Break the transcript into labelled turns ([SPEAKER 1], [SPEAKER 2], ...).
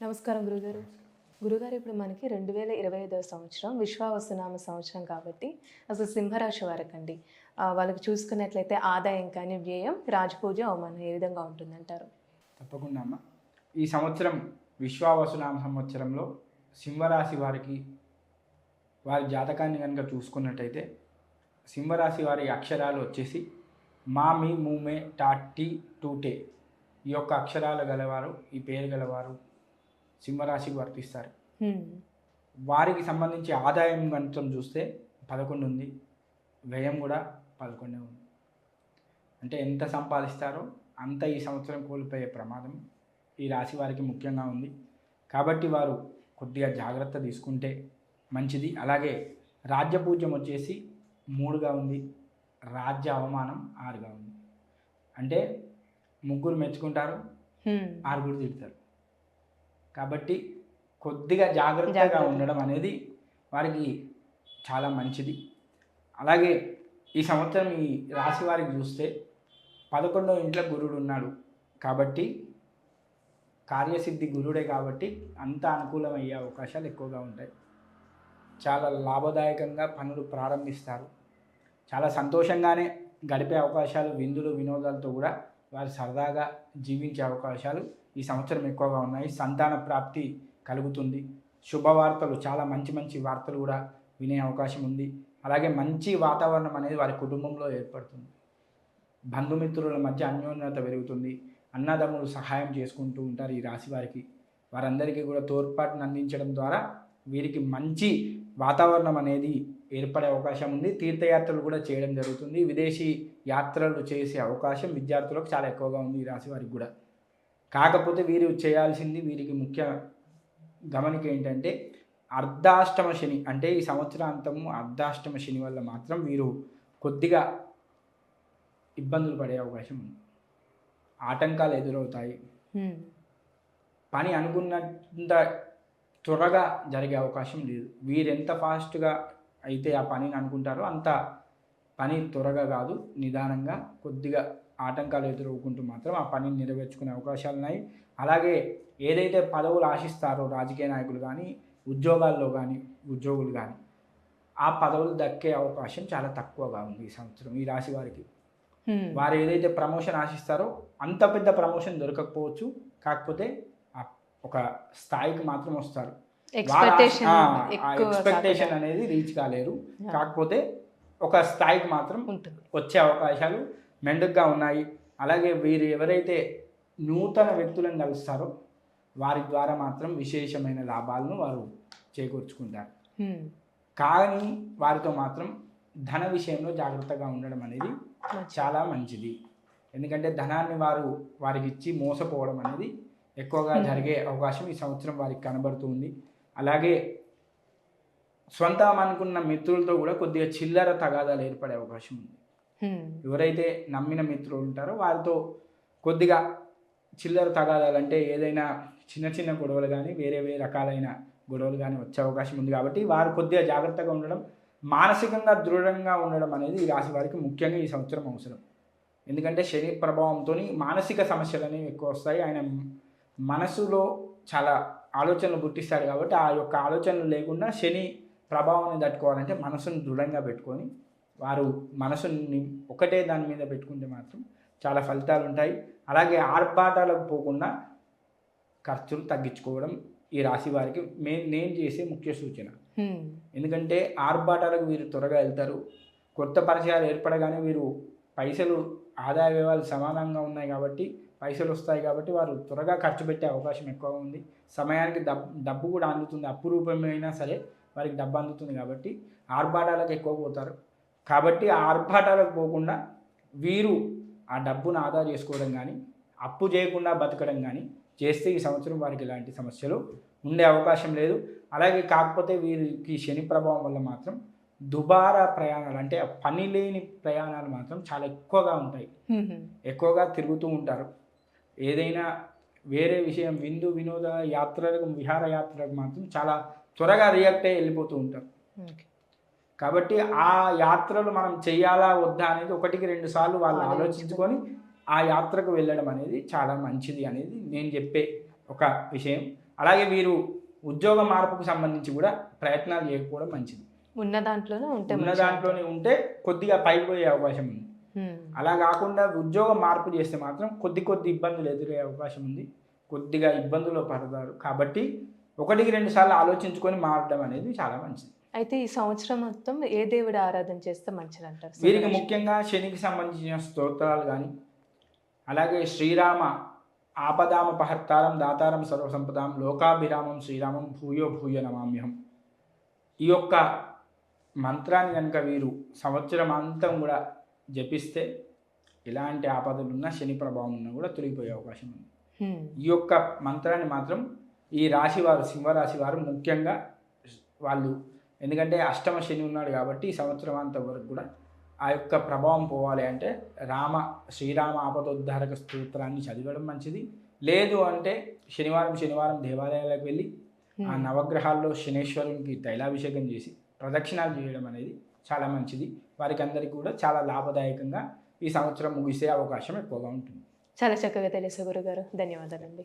[SPEAKER 1] నమస్కారం గురుగారు. గురుగారు ఇప్పుడు మనకి రెండు వేల ఇరవై ఐదవ సంవత్సరం విశ్వావసునామ సంవత్సరం కాబట్టి అసలు సింహరాశి వారకండి. వాళ్ళకి చూసుకున్నట్లయితే ఆదాయం కానీ వ్యయం రాజపూజ అవమానం ఏ విధంగా ఉంటుందంటారు?
[SPEAKER 2] తప్పకుండా అమ్మ. ఈ సంవత్సరం విశ్వావసునామ సంవత్సరంలో సింహరాశి వారికి వారి జాతకాన్ని కనుక చూసుకున్నట్టయితే సింహరాశి వారి అక్షరాలు వచ్చేసి మామి మూమే టాటి టూటే ఈ యొక్క అక్షరాలు గలవారు ఈ పేరు గలవారు సింహరాశికి వర్తిస్తారు. వారికి సంబంధించి ఆదాయం గణితం చూస్తే పదకొండు ఉంది. వ్యయం కూడా పదకొండే ఉంది. అంటే ఎంత సంపాదిస్తారో అంత ఈ సంవత్సరం కోల్పోయే ప్రమాదం ఈ రాశి వారికి ముఖ్యంగా ఉంది. కాబట్టి వారు కొద్దిగా జాగ్రత్త తీసుకుంటే మంచిది. అలాగే రాజ్యపూజ్యం వచ్చేసి మూడుగా ఉంది. రాజ్య అవమానం ఆరుగా ఉంది. అంటే ముగ్గురు మెచ్చుకుంటారు. ఆరుగురు తిడతారు. కాబట్టి కొద్దిగా జాగ్రత్తగా
[SPEAKER 1] జాగ్రత్త.
[SPEAKER 2] ఉండడం అనేది వారికి చాలా మంచిది. అలాగే ఈ సంవత్సరం ఈ రాశి వారికి చూస్తే పదకొండో ఇంట్లో గురుడు ఉన్నాడు కాబట్టి కార్యసిద్ధి గురుడే కాబట్టి అంత అనుకూలమయ్యే అవకాశాలు ఎక్కువగా ఉంటాయి. చాలా లాభదాయకంగా పనులు ప్రారంభిస్తారు. చాలా సంతోషంగానే గడిపే అవకాశాలు విందులు వినోదాలతో కూడా వారు సరదాగా జీవించే అవకాశాలు ఈ సంవత్సరం ఎక్కువగా ఉన్నాయి. సంతాన ప్రాప్తి కలుగుతుంది. శుభవార్తలు చాలా మంచి మంచి వార్తలు కూడా వినే అవకాశం ఉంది. అలాగే మంచి వాతావరణం అనేది వారి కుటుంబంలో ఏర్పడుతుంది. బంధుమిత్రుల మధ్య అన్యోన్యత పెరుగుతుంది. అన్నదమ్ములు సహాయం చేసుకుంటూ ఉంటారు ఈ రాశి వారికి. వారందరికీ కూడా తోడ్పాటును అందించడం ద్వారా వీరికి మంచి వాతావరణం అనేది ఏర్పడే అవకాశం ఉంది. తీర్థయాత్రలు కూడా చేయడం జరుగుతుంది. విదేశీ యాత్రలు చేసే అవకాశం విద్యార్థులకు చాలా ఎక్కువగా ఉంది ఈ రాశి వారికి కూడా. కాకపోతే వీరు చేయాల్సింది వీరికి ముఖ్య గమనిక ఏంటంటే అర్ధాష్టమ శని అంటే ఈ సంవత్సరాంతము అర్ధాష్టమ శని వల్ల మాత్రం వీరు కొద్దిగా ఇబ్బందులు పడే అవకాశం ఉంది. ఆటంకాలు ఎదురవుతాయి. పని అనుకున్నంత త్వరగా జరిగే అవకాశం లేదు. వీరెంత ఫాస్ట్గా అయితే ఆ పనిని అనుకుంటారో అంత పని త్వరగా కాదు నిదానంగా కొద్దిగా ఆటంకాలు ఎదుర్కొంటూ మాత్రం ఆ పనిని నెరవేర్చుకునే అవకాశాలు ఉన్నాయి. అలాగే ఏదైతే పదవులు ఆశిస్తారో రాజకీయ నాయకులు కానీ ఉద్యోగాల్లో కానీ ఉద్యోగులు కానీ ఆ పదవులు దక్కే అవకాశం చాలా తక్కువగా ఉంది ఈ సంవత్సరం ఈ రాశి వారికి. వారు ఏదైతే ప్రమోషన్ ఆశిస్తారో అంత పెద్ద ప్రమోషన్ దొరకకపోవచ్చు కాకపోతే ఒక స్థాయికి మాత్రం వస్తారు.
[SPEAKER 1] ఎక్స్పెక్టేషన్
[SPEAKER 2] అనేది రీచ్ కాలేరు. కాకపోతే ఒక స్థాయికి మాత్రం
[SPEAKER 1] ఉంటుంది
[SPEAKER 2] వచ్చే అవకాశాలు మెండుగా ఉన్నాయి అలాగే వీరు ఎవరైతే నూతన వ్యక్తులను కలుస్తారో వారి ద్వారా మాత్రం విశేషమైన లాభాలను వారు చేకూర్చుకుంటారు. కానీ వారితో మాత్రం ధన విషయంలో జాగ్రత్తగా ఉండడం అనేది. చాలా మంచిది ఎందుకంటే ధనాన్ని వారు వారికి ఇచ్చి మోసపోవడం అనేది ఎక్కువగా. జరిగే అవకాశం ఈ సంవత్సరం వారికి కనబడుతుంది అలాగే స్వంతం అనుకున్న మిత్రులతో కూడా కొద్దిగా చిల్లర తగాదాలు ఏర్పడే అవకాశం ఉంది. ఎవరైతే నమ్మిన మిత్రులు ఉంటారో వారితో కొద్దిగా చిల్లర తగాదాలు అంటే ఏదైనా చిన్న చిన్న గొడవలు కానీ వేరే వేరే రకాలైన గొడవలు కానీ వచ్చే అవకాశం ఉంది కాబట్టి వారు కొద్దిగా జాగ్రత్తగా ఉండడం మానసికంగా దృఢంగా ఉండడం అనేది ఈ రాశి వారికి ముఖ్యంగా ఈ సంవత్సరం అవసరం. ఎందుకంటే శని ప్రభావంతో మానసిక సమస్యలు అనేవి ఎక్కువ వస్తాయి. ఆయన మనసులో చాలా ఆలోచనలు పుట్టిస్తాడు కాబట్టి ఆ యొక్క ఆలోచనలు లేకుండా శని ప్రభావాన్ని తట్టుకోవాలంటే మనసును దృఢంగా పెట్టుకొని వారు మనసుని ఒకటే దాని మీద పెట్టుకుంటే మాత్రం చాలా ఫలితాలు ఉంటాయి. అలాగే ఆర్భాటాలకు పోకుండా ఖర్చులు తగ్గించుకోవడం ఈ రాశి వారికి మే నేను చేసే ముఖ్య సూచన. ఎందుకంటే ఆర్భాటాలకు వీరు త్వరగా వెళ్తారు. కొత్త పరిచయాలు ఏర్పడగానే వీరు పైసలు ఆదాయ వ్యయాలు సమానంగా ఉన్నాయి కాబట్టి పైసలు వస్తాయి కాబట్టి వారు త్వరగా ఖర్చు పెట్టే అవకాశం ఎక్కువగా ఉంది. సమయానికి డబ్ డబ్బు కూడా అందుతుంది. అప్పు రూపమైనా సరే వారికి డబ్బు అందుతుంది కాబట్టి ఆర్భాటాలకు ఎక్కువ పోతారు. కాబట్టి ఆ ఆర్భాటాలకు పోకుండా వీరు ఆ డబ్బును ఆదా చేసుకోవడం కానీ అప్పు చేయకుండా బతకడం కానీ చేస్తే ఈ సంవత్సరం వారికి ఇలాంటి సమస్యలు ఉండే అవకాశం లేదు. అలాగే కాకపోతే వీరికి శని ప్రభావం వల్ల మాత్రం దుబారా ప్రయాణాలు అంటే పని లేని ప్రయాణాలు మాత్రం చాలా ఎక్కువగా ఉంటాయి. ఎక్కువగా తిరుగుతూ ఉంటారు. ఏదైనా వేరే విషయం విందు వినోద యాత్రలకు విహార యాత్రలకు మాత్రం చాలా త్వరగా రియాక్ట్ అయ్యి వెళ్ళిపోతూ ఉంటారు
[SPEAKER 1] ఓకే.
[SPEAKER 2] కాబట్టి ఆ యాత్రలు మనం చెయ్యాలా వద్దా అనేది ఒకటికి రెండు సార్లు వాళ్ళు
[SPEAKER 1] ఆలోచించుకొని
[SPEAKER 2] ఆ యాత్రకు వెళ్ళడం అనేది చాలా మంచిది అనేది నేను చెప్పే ఒక విషయం అలాగే వీరు ఉద్యోగ మార్పుకు సంబంధించి కూడా ప్రయత్నాలు చేయకపోవడం మంచిది
[SPEAKER 1] ఉన్న దాంట్లోనే ఉంటే
[SPEAKER 2] ఉన్న. దాంట్లోనే ఉంటే కొద్దిగా పైకి పోయే అవకాశం ఉంది. అలా కాకుండా ఉద్యోగం మార్పు చేస్తే మాత్రం కొద్ది కొద్ది ఇబ్బందులు ఎదురయ్యే అవకాశం ఉంది కొద్దిగా ఇబ్బందులు పడతారు కాబట్టి ఒకటికి రెండు సార్లు ఆలోచించుకొని మారడం అనేది చాలా మంచిది.
[SPEAKER 1] అయితే ఈ సంవత్సరం మొత్తం ఏ దేవుడి ఆరాధన చేస్తే మంచిది అంటారు
[SPEAKER 2] వీరికి ముఖ్యంగా శనికి సంబంధించిన స్తోత్రాలు కానీ అలాగే శ్రీరామ ఆపదామపహర్తారం దాతారం సర్వసంపదాం లోకాభిరామం శ్రీరామం భూయో భూయ నమామ్యహం. ఈ యొక్క మంత్రాన్ని కనుక వీరు సంవత్సరం అంతం కూడా జపిస్తే ఎలాంటి ఆపదలున్నా శని ప్రభావం ఉన్నా కూడా తొలగిపోయే అవకాశం ఉంది. ఈ యొక్క మంత్రాన్ని మాత్రం ఈ రాశి వారు సింహరాశి వారు ముఖ్యంగా వాళ్ళు. ఎందుకంటే అష్టమ శని ఉన్నాడు కాబట్టి ఈ సంవత్సరం అంత వరకు కూడా ఆ యొక్క ప్రభావం పోవాలి అంటే రామ శ్రీరామ ఆపదోద్ధారక స్తోత్రాన్ని చదవడం మంచిది. లేదు అంటే శనివారం శనివారం దేవాలయాలకు వెళ్ళి ఆ. నవగ్రహాల్లో శనేశ్వరునికి తైలాభిషేకం చేసి ప్రదక్షిణాలు చేయడం అనేది చాలా మంచిది. వారికి అందరికీ కూడా చాలా లాభదాయకంగా ఈ సంవత్సరం ముగిసే అవకాశం ఎక్కువగా ఉంటుంది.
[SPEAKER 1] చాలా చక్కగా తెలుసు గురుగారు. ధన్యవాదాలండి.